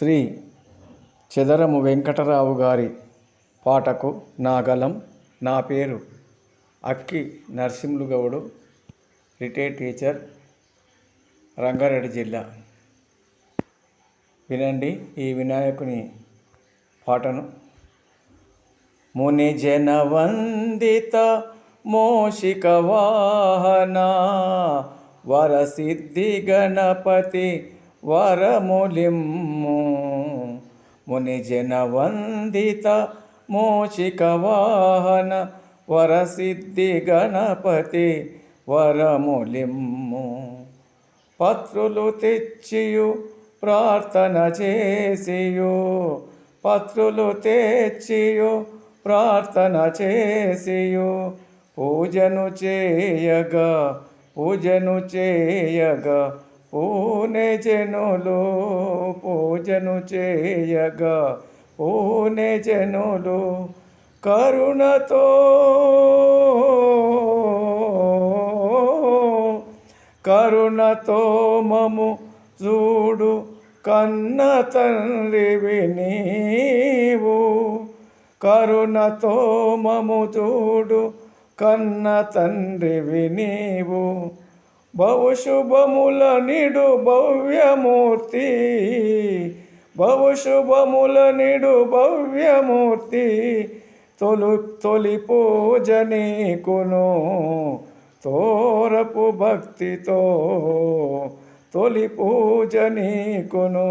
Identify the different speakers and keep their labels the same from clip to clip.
Speaker 1: శ్రీ చెదరము వెంకటరావు గారి పాటకు నా గలం నా పేరు అక్కి నరసింహులు గౌడు రిటైర్డ్ టీచర్ రంగారెడ్డి జిల్లా. వినండి ఈ వినాయకుని పాటను. ముని జనవందిత మోషిక వాహన వరసిద్ధి గణపతి వరములిమ్ము ముని జన వందిత మోషిక వాహన వరసిద్ధి గణపతి వరములిమ్ము. పత్రులు తెచ్చియు ప్రార్థన చేసియు. పత్రులు తెచ్చియు ప్రార్థన చేసియు. పూజను చేయగా పూజను చేయగా పూనె జనులు పూజను చేయగా పూనె జనులు కరుణతో కరుణతో మము చూడు కన్న తండ్రివి నీవు కరుణతో మము చూడు కన్న తండ్రివి నీవు బహుశుభముల నిడు భవ్యమూర్తి. బహుశుభముల నిడు భవ్యమూర్తి. తొలు తొలి పూజ నీకును తోరపు భక్తితో. తొలి పూజ నీకును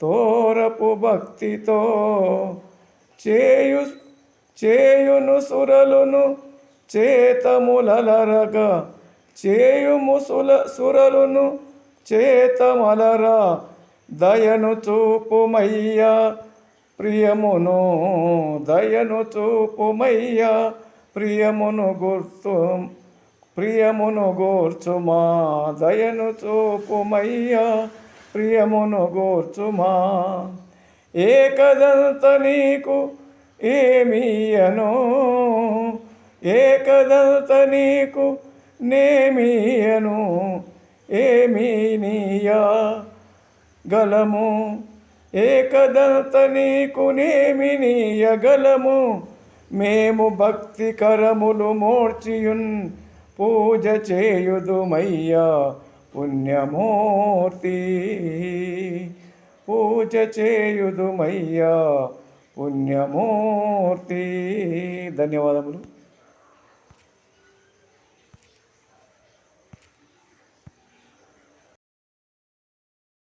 Speaker 1: తోరపు భక్తితో. చేయు చేయును సురలును చేతములలరగా చేయుము సుల సురలును చేతమలరా దయను చూపుమయ్యా. ప్రియమును దయను చూపుమయ్యా. ప్రియమును గుర్తు ప్రియమును గోర్చుమా. దయను చూపుమయ్యా. ప్రియమును గోర్చుమా. ఏకదంత నీకు ఏమీయను? ఏకదంత నీకు నేమీయను ఏమీ నీయా గలము ఏకదంత నీకు నేమి నీయగలము మేము భక్తి కరములు మోర్చియున్ పూజ చేయుదుమయ్యా పుణ్యమూర్తి. పూజ చేయుదుమయ్యా పుణ్యమూర్తి. ధన్యవాదములు.